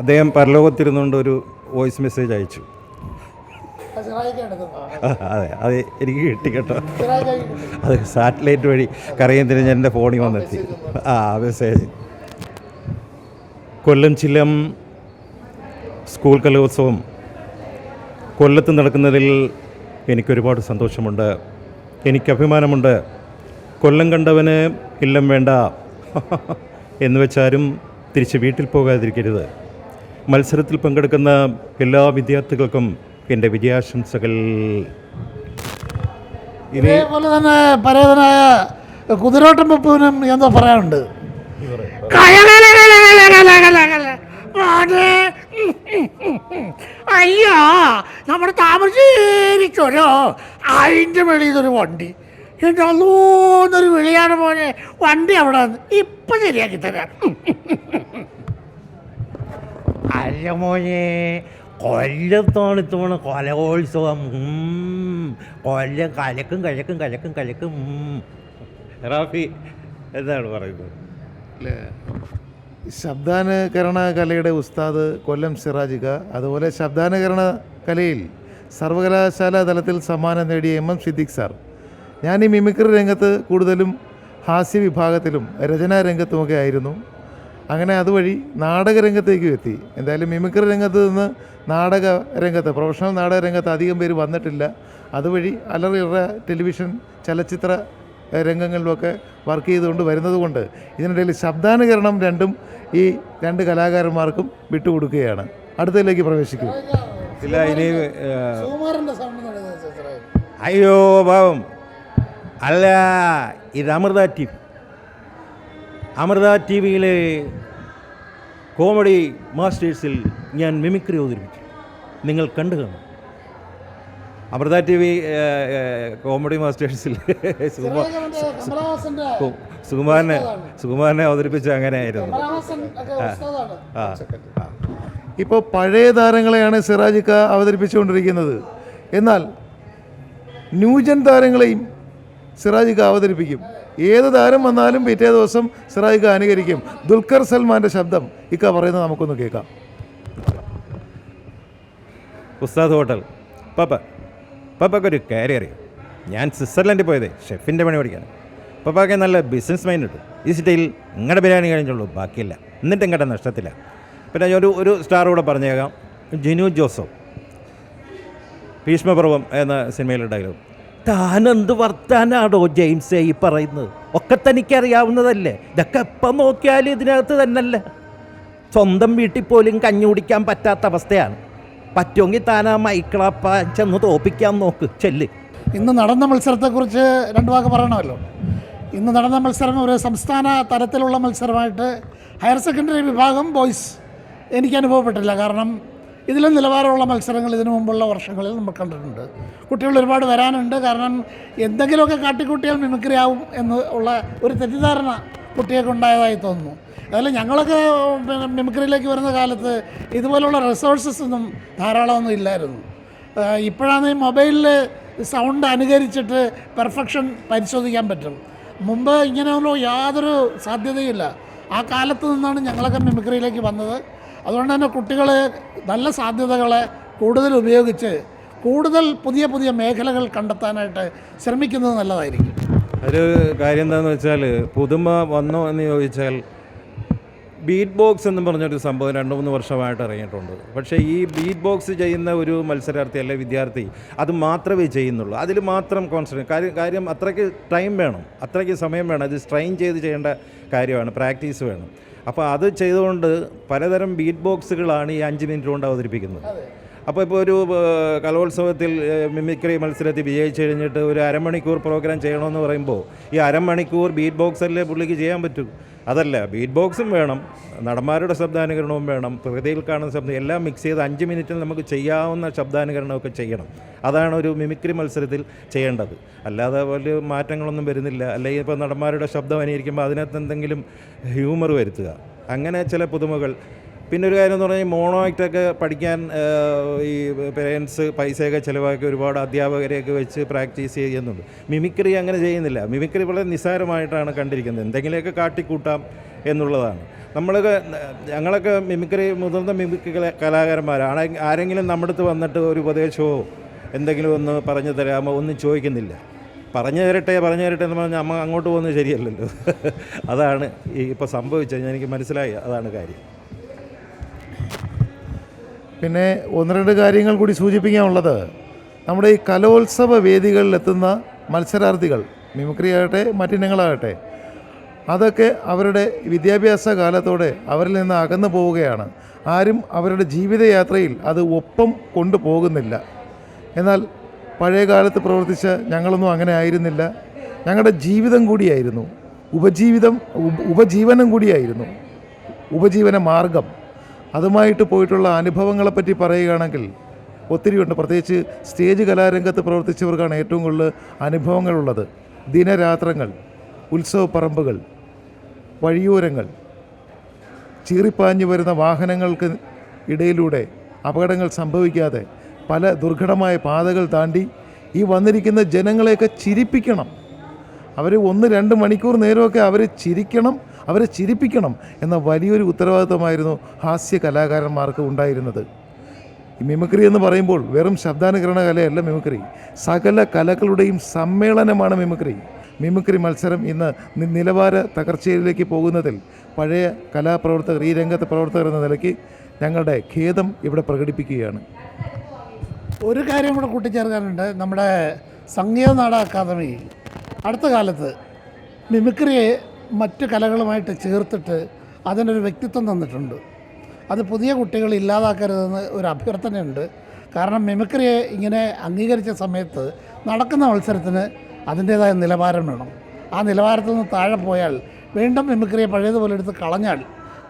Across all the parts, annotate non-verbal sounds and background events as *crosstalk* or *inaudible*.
അദ്ദേഹം പരലോകത്തിരുന്നുകൊണ്ട് ഒരു voice message അയച്ചു. അതെ അത് എനിക്ക് കിട്ടി കേട്ടോ. അത് സാറ്റലൈറ്റ് വഴി കറിയന്തിന് എന്റെ ഫോണിൽ വന്നെത്തി. ആ മെസ്സേജ്. കൊല്ലം ചില്ലം സ്കൂൾ കലോത്സവം. കൊല്ലത്ത് നടക്കുന്നതിൽ എനിക്കൊരുപാട് സന്തോഷമുണ്ട്. എനിക്ക് അഭിമാനമുണ്ട് കൊല്ലം കണ്ടവന് ഇല്ലം വേണ്ട. എന്ന് വെച്ചാരും തിരിച്ച് വീട്ടിൽ പോകാതിരിക്കരുത്. മത്സരത്തിൽ പങ്കെടുക്കുന്ന എല്ലാ വിദ്യാർത്ഥികൾക്കും എന്റെ വിജയാശംസകൾ. ഇതേപോലെ തന്നെ പരേതനായ കുതിരോട്ടം പപ്പുവിനും എന്തോ പറയാനുണ്ട്. അയ്യോ നമ്മുടെ താമരശ്ശേരിക്കൊരു അതിന്റെ വെളിയിലൊരു വണ്ടി. എന്റെ അതൊന്നൊരു വിളിയാണ് പോലെ വണ്ടി അവിടെ ഇപ്പം ശരിയാക്കി തരാം. അല്ല മോനെ കൊല്ലത്താണ് ഇത്തവണ കൊലകോത്സവം. കൊല്ലം കലക്കും കലക്കും കലക്കും കലക്കും. റാഫി എന്താണ് പറയുന്നത്? ശബ്ദാനുകരണ കലയുടെ ഉസ്താദ് കൊല്ലം സിറാജിക അതുപോലെ ശബ്ദാനുകരണ കലയിൽ സർവകലാശാല തലത്തിൽ സമ്മാനം നേടിയ എം എം സിദ്ദിഖ് സാർ. ഞാൻ ഈ മിമിക്രി രംഗത്ത് കൂടുതലും ഹാസ്യ വിഭാഗത്തിലും രചനാ രംഗത്തുമൊക്കെ ആയിരുന്നു. അങ്ങനെ അതുവഴി നാടക രംഗത്തേക്കും എത്തി. എന്തായാലും മിമിക്രി രംഗത്ത് നിന്ന് നാടക രംഗത്ത് പ്രൊഫഷണൽ നാടക രംഗത്ത് അധികം പേര് വന്നിട്ടില്ല. അതുവഴി അലറിയറ ടെലിവിഷൻ ചലച്ചിത്ര രംഗങ്ങളിലുമൊക്കെ വർക്ക് ചെയ്തുകൊണ്ട് വരുന്നതുകൊണ്ട് ഇതിനിടയിൽ ശബ്ദാനുകരണം രണ്ടും ഈ രണ്ട് കലാകാരന്മാർക്കും വിട്ടുകൊടുക്കുകയാണ്. അടുത്തതിലേക്ക് പ്രവേശിക്കും. ഇല്ല ഇനി അയ്യോ പാവം. അല്ല ഇത് അമൃത ടി. അമൃത ടി വിയിലെ കോമഡി മാസ്റ്റേഴ്സിൽ ഞാൻ മിമിക്രി അവതരിപ്പിച്ചു നിങ്ങൾ കണ്ടു കാണും. അമൃത ടി വി കോമഡി മാസ്റ്റേഴ്സിൽ സുകുമാരനെ സുകുമാരനെ അവതരിപ്പിച്ച അങ്ങനെയായിരുന്നു. ഇപ്പോൾ പഴയ താരങ്ങളെയാണ് സിറാജിക്ക അവതരിപ്പിച്ചുകൊണ്ടിരിക്കുന്നത്. എന്നാൽ ന്യൂജൻ താരങ്ങളെയും സിറാജിക്ക അവതരിപ്പിക്കും. ഏത് താരം വന്നാലും പിറ്റേ ദിവസം സിറായിക്ക് അനുകരിക്കും. ദുൽഖർ സൽമാന്റെ ശബ്ദം ഇക്ക പറയുന്നത് നമുക്കൊന്ന് കേൾക്കാം. ഉസ്താദ് ഹോട്ടൽ. പപ്പ പപ്പക്കൊരു കാര്യം അറിയാം? ഞാൻ സ്വിറ്റ്സർലൻഡിൽ പോയതേ ഷെഫിന്റെ പണി പഠിക്കാൻ. പപ്പാക്ക് നല്ല ബിസിനസ് മൈൻഡ് ഉണ്ട്. ഈ സിറ്റിയിൽ നിങ്ങളുടെ ബിരിയാണി കഴിഞ്ഞുള്ളൂ ബാക്കിയില്ല. എന്നിട്ടും ഇങ്ങോട്ട് നഷ്ടത്തില്ല. പിന്നെ ഒരു ഒരു സ്റ്റാർ കൂടെ പറഞ്ഞേക്കാം. ജിനു ജോസഫ്. ഭീഷ്മപർവം എന്ന സിനിമയിലുണ്ടായിരുന്നു താനെന്ത് വർത്താനാടോ ജെയിംസ് ഈ പറയുന്നത്? ഒക്കെ തനിക്കറിയാവുന്നതല്ലേ? ഇതൊക്കെ എപ്പം നോക്കിയാലും ഇതിനകത്ത് തന്നല്ല? സ്വന്തം വീട്ടിൽ പോലും കഞ്ഞി കുടിക്കാൻ പറ്റാത്ത അവസ്ഥയാണ്. പറ്റുമെങ്കിൽ താൻ ആ മൈക്കിളപ്പ ചെന്ന് തോപ്പിക്കാൻ നോക്ക് ചെല്ല്. ഇന്ന് നടന്ന മത്സരത്തെക്കുറിച്ച് രണ്ട് വാക്ക് പറയണമല്ലോ. ഇന്ന് നടന്ന മത്സരം ഒരു സംസ്ഥാന തലത്തിലുള്ള മത്സരമായിട്ട് ഹയർ സെക്കൻഡറി വിഭാഗം ബോയ്സ് എനിക്ക് അനുഭവപ്പെട്ടില്ല. കാരണം ഇതിലും നിലവാരമുള്ള മത്സരങ്ങൾ ഇതിനു മുമ്പുള്ള വർഷങ്ങളിൽ നമ്മൾ കണ്ടിട്ടുണ്ട്. കുട്ടികൾ ഒരുപാട് വരാനുണ്ട്. കാരണം എന്തെങ്കിലുമൊക്കെ കാട്ടിക്കൂട്ടിയാൽ മിമിക്രി ആവും എന്ന് ഉള്ള ഒരു തെറ്റിദ്ധാരണ കുട്ടികൾക്ക് ഉണ്ടായതായി തോന്നുന്നു. അതല്ല ഞങ്ങളൊക്കെ പിന്നെ മിമിക്രിയിലേക്ക് വരുന്ന കാലത്ത് ഇതുപോലുള്ള റിസോഴ്സസ് ഒന്നും ധാരാളമൊന്നും ഇല്ലായിരുന്നു. ഇപ്പോഴാണ് ഈ മൊബൈലിൽ സൗണ്ട് അനുകരിച്ചിട്ട് പെർഫെക്ഷൻ പരിശോധിക്കാൻ പറ്റും. മുമ്പ് ഇങ്ങനെയൊന്നും യാതൊരു സാധ്യതയില്ല. ആ കാലത്ത് നിന്നാണ് ഞങ്ങളൊക്കെ മിമിക്രിയിലേക്ക് വന്നത്. അതുകൊണ്ട് തന്നെ കുട്ടികളെ നല്ല സാധ്യതകളെ കൂടുതൽ ഉപയോഗിച്ച് കൂടുതൽ പുതിയ പുതിയ മേഖലകൾ കണ്ടെത്താനായിട്ട് ശ്രമിക്കുന്നത് നല്ലതായിരിക്കും. ഒരു കാര്യം എന്താണെന്ന് വെച്ചാൽ പുതുമ വന്നോ എന്ന് ചോദിച്ചാൽ ബീറ്റ് ബോക്സ് എന്ന് പറഞ്ഞൊരു സംഭവം രണ്ട് മൂന്ന് വർഷമായിട്ട് ഇറങ്ങിയിട്ടുണ്ട്. പക്ഷേ ഈ ബീറ്റ് ബോക്സ് ചെയ്യുന്ന ഒരു മത്സരാർത്ഥി അല്ലെ വിദ്യാർത്ഥി അത് മാത്രമേ ചെയ്യുന്നുള്ളൂ. അതിൽ മാത്രം കോൺസെൻട്രേറ്റ് കാര്യം കാര്യം അത്രയ്ക്ക് ടൈം വേണം. അത്രയ്ക്ക് സമയം വേണം. അത് സ്ട്രെയിൻ ചെയ്ത് ചെയ്യേണ്ട കാര്യമാണ്. പ്രാക്ടീസ് വേണം. അപ്പോൾ അത് ചെയ്തുകൊണ്ട് പലതരം ബീറ്റ് ബോക്സുകളാണ് ഈ അഞ്ച് മിനിറ്റ് കൊണ്ട് അവതരിപ്പിക്കുന്നത്. അപ്പോൾ ഇപ്പോൾ ഒരു കലോത്സവത്തിൽ മിമിക്രി മത്സരത്തിൽ വിജയിച്ചു കഴിഞ്ഞിട്ട് ഒരു അരമണിക്കൂർ പ്രോഗ്രാം ചെയ്യണമെന്ന് പറയുമ്പോൾ ഈ അരമണിക്കൂർ ബീറ്റ് ബോക്സല്ലേ പുള്ളിക്ക് ചെയ്യാൻ പറ്റൂ? അതല്ല ബീറ്റ് ബോക്സും വേണം നടന്മാരുടെ ശബ്ദാനുകരണവും വേണം പ്രകൃതിയിൽ കാണുന്ന ശബ്ദം എല്ലാം മിക്സ് ചെയ്ത് അഞ്ച് മിനിറ്റിൽ നമുക്ക് ചെയ്യാവുന്ന ശബ്ദാനുകരണമൊക്കെ ചെയ്യണം. അതാണ് ഒരു മിമിക്രി മത്സരത്തിൽ ചെയ്യേണ്ടത്. അല്ലാതെ വലിയ മാറ്റങ്ങളൊന്നും വരുന്നില്ല. അല്ലെങ്കിൽ ഇപ്പോൾ നടന്മാരുടെ ശബ്ദം അനുകരിക്കുമ്പോൾ അതിനകത്ത് എന്തെങ്കിലും ഹ്യൂമർ വരുത്തുക. അങ്ങനെ ചില പുതുമകൾ പിന്നെ ഒരു കാര്യം എന്ന് പറഞ്ഞാൽ മോണോ ആക്റ്റൊക്കെ പഠിക്കാൻ ഈ പേരൻസ് പൈസയൊക്കെ ചിലവാക്കി ഒരുപാട് അധ്യാപകരെയൊക്കെ വെച്ച് പ്രാക്ടീസ് ചെയ്യുന്നുണ്ട്. മിമിക്രി അങ്ങനെ ചെയ്യുന്നില്ല. മിമിക്രി വളരെ നിസ്സാരമായിട്ടാണ് കണ്ടിരിക്കുന്നത്. എന്തെങ്കിലുമൊക്കെ കാട്ടിക്കൂട്ടാം എന്നുള്ളതാണ്. നമ്മളൊക്കെ ഞങ്ങളൊക്കെ മിമിക്രി മുതിർന്ന മിമിക്രി കല- കലാകാരന്മാരാണ്. ആരെങ്കിലും നമ്മുടെ അടുത്ത് വന്നിട്ട് ഒരു ഉപദേശമോ എന്തെങ്കിലും ഒന്ന് പറഞ്ഞു തരാമോ ഒന്നും ചോദിക്കുന്നില്ല. പറഞ്ഞു തരട്ടെ പറഞ്ഞു തരട്ടെ എന്ന് പറഞ്ഞാൽ അമ്മ അങ്ങോട്ട് പോകുന്നത് ശരിയല്ലല്ലോ. *laughs* അതാണ് ഇപ്പോൾ സംഭവിച്ചത്. എനിക്ക് മനസ്സിലായി. അതാണ് കാര്യം. പിന്നെ ഒന്ന് രണ്ട് കാര്യങ്ങൾ കൂടി സൂചിപ്പിക്കാനുള്ളത്. നമ്മുടെ ഈ കലോത്സവ വേദികളിലെത്തുന്ന മത്സരാർത്ഥികൾ മിമിക്രി ആകട്ടെ മറ്റിനങ്ങളാകട്ടെ അതൊക്കെ അവരുടെ വിദ്യാഭ്യാസ കാലത്തോടെ അവരിൽ നിന്ന് അകന്നു പോവുകയാണ്. ആരും അവരുടെ ജീവിതയാത്രയിൽ അത് ഒപ്പം കൊണ്ടുപോകുന്നില്ല. എന്നാൽ പഴയ കാലത്ത് പ്രവർത്തിച്ച ഞങ്ങളൊന്നും അങ്ങനെ ആയിരുന്നില്ല. ഞങ്ങളുടെ ജീവിതം കൂടിയായിരുന്നു. ഉപജീവിതം ഉപജീവനം കൂടിയായിരുന്നു. ഉപജീവന മാർഗം. അതുമായിട്ട് പോയിട്ടുള്ള അനുഭവങ്ങളെപ്പറ്റി പറയുകയാണെങ്കിൽ ഒത്തിരിയുണ്ട് പ്രത്യേകിച്ച് സ്റ്റേജ് കലാരംഗത്ത് പ്രവർത്തിച്ചവർക്കാണ് ഏറ്റവും കൂടുതൽ അനുഭവങ്ങളുള്ളത്. ദിനരാത്രങ്ങൾ ഉത്സവപ്പറമ്പുകൾ വഴിയോരങ്ങൾ ചീറിപ്പാഞ്ഞു വരുന്ന വാഹനങ്ങൾക്ക് ഇടയിലൂടെ അപകടങ്ങൾ സംഭവിക്കാതെ പല ദുർഘടമായ പാതകൾ താണ്ടി ഈ വന്നിരിക്കുന്ന ജനങ്ങളെയൊക്കെ ചിരിപ്പിക്കണം. അവർ ഒന്ന് രണ്ട് മണിക്കൂർ നേരമൊക്കെ അവർ ചിരിക്കണം. അവരെ ചിരിപ്പിക്കണം എന്ന വലിയൊരു ഉത്തരവാദിത്തമായിരുന്നു ഹാസ്യ കലാകാരന്മാർക്ക് ഉണ്ടായിരുന്നത്. മിമിക്രി എന്ന് പറയുമ്പോൾ വെറും ശബ്ദാനുകരണ കലയല്ല മിമിക്രി. സകല കലകളുടെയും സമ്മേളനമാണ് മിമിക്രി. മിമിക്രി മത്സരം ഇന്ന് നിലവാര തകർച്ചയിലേക്ക് പോകുന്നതിൽ പഴയ കലാപ്രവർത്തകർ ഈ രംഗത്തെ പ്രവർത്തകർ എന്ന നിലയ്ക്ക് ഞങ്ങളുടെ ഖേദം ഇവിടെ പ്രകടിപ്പിക്കുകയാണ്. ഒരു കാര്യം കൂടെ കൂട്ടിച്ചേർക്കാനുണ്ട്. നമ്മുടെ സംഗീത നാടക അക്കാദമി അടുത്ത കാലത്ത് മിമിക്രിയെ മറ്റ് കലകളുമായിട്ട് ചേർത്തിട്ട് അതിനൊരു വ്യക്തിത്വം തന്നിട്ടുണ്ട്. അത് പുതിയ കുട്ടികൾ ഇല്ലാതാക്കരുതെന്ന് ഒരു അഭ്യർത്ഥനയുണ്ട്. കാരണം മിമിക്രിയെ ഇങ്ങനെ അംഗീകരിച്ച സമയത്ത് നടക്കുന്ന മത്സരത്തിന് അതിന്റേതായ നിലവാരം വേണം. ആ നിലവാരത്തിൽ നിന്ന് താഴെ പോയാൽ വീണ്ടും മിമിക്രിയെ പഴയതുപോലെ എടുത്ത് കളഞ്ഞാൽ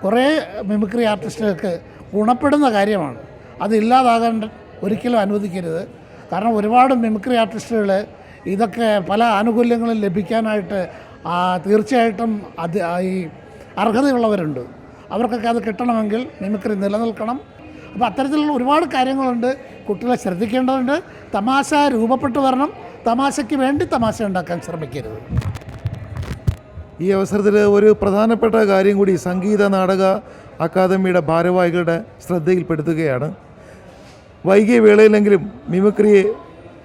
കുറേ മിമിക്രി ആർട്ടിസ്റ്റുകൾക്ക് ഗുണപ്പെടുന്ന കാര്യമാണ്. അത് ഇല്ലാതാകാൻ ഒരിക്കലും അനുവദിക്കരുത്. കാരണം ഒരുപാട് മിമിക്രി ആർട്ടിസ്റ്റുകൾ ഇതൊക്കെ പല ആനുകൂല്യങ്ങളും ലഭിക്കാനായിട്ട് തീർച്ചയായിട്ടും അത് ഈ അർഹതയുള്ളവരുണ്ട്. അവർക്കൊക്കെ അത് കിട്ടണമെങ്കിൽ മിമിക്രി നിലനിൽക്കണം. അപ്പോൾ അത്തരത്തിലുള്ള ഒരുപാട് കാര്യങ്ങളുണ്ട്. കുട്ടികളെ ശ്രദ്ധിക്കേണ്ടതുണ്ട്. തമാശ രൂപപ്പെട്ടു വരണം. തമാശയ്ക്ക് വേണ്ടി തമാശ ഉണ്ടാക്കാൻ ശ്രമിക്കരുത്. ഈ അവസരത്തിൽ ഒരു പ്രധാനപ്പെട്ട കാര്യം കൂടി സംഗീത നാടക അക്കാദമിയുടെ ഭാരവാഹികളുടെ ശ്രദ്ധയിൽപ്പെടുത്തുകയാണ്. വൈകിയ വേളയിലെങ്കിലും മിമിക്രിയെ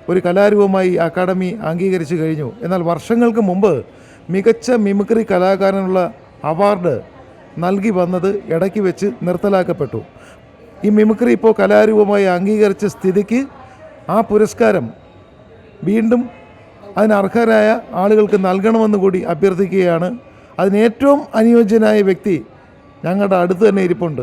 ഒരു കലാരൂപമായി അക്കാദമി അംഗീകരിച്ചു കഴിഞ്ഞു. എന്നാൽ വർഷങ്ങൾക്ക് മുമ്പ് മികച്ച മിമിക്രി കലാകാരനുള്ള അവാർഡ് നൽകി വന്നത് ഇടയ്ക്ക് വെച്ച് നിർത്തലാക്കപ്പെട്ടു. ഈ മിമിക്രി ഇപ്പോൾ കലാരൂപമായി അംഗീകരിച്ച സ്ഥിതിക്ക് ആ പുരസ്കാരം വീണ്ടും അതിനർഹരായ ആളുകൾക്ക് നൽകണമെന്ന് കൂടി അഭ്യർത്ഥിക്കുകയാണ്. അതിനേറ്റവും അനുയോജ്യനായ വ്യക്തി ഞങ്ങളുടെ അടുത്ത് തന്നെ ഇരിപ്പുണ്ട്.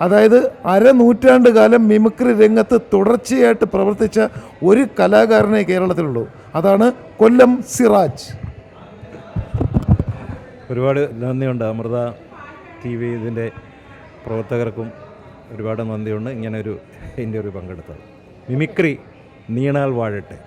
അതായത് അരനൂറ്റാണ്ട് കാലം മിമിക്രി രംഗത്ത് തുടർച്ചയായിട്ട് പ്രവർത്തിച്ച ഒരു കലാകാരനെ കേരളത്തിലുള്ളൂ. അതാണ് കൊല്ലം സിറാജ്. ഒരുപാട് നന്ദിയുണ്ട് അമൃത ടി വി ഇതിന്റെ പ്രവർത്തകർക്കും ഒരുപാട് നന്ദിയുണ്ട്. ഇങ്ങനെ ഒരു ഇന്റർവ്യൂ പങ്കെടുത്തത്. മിമിക്രി നീണാൽ വാഴട്ടെ.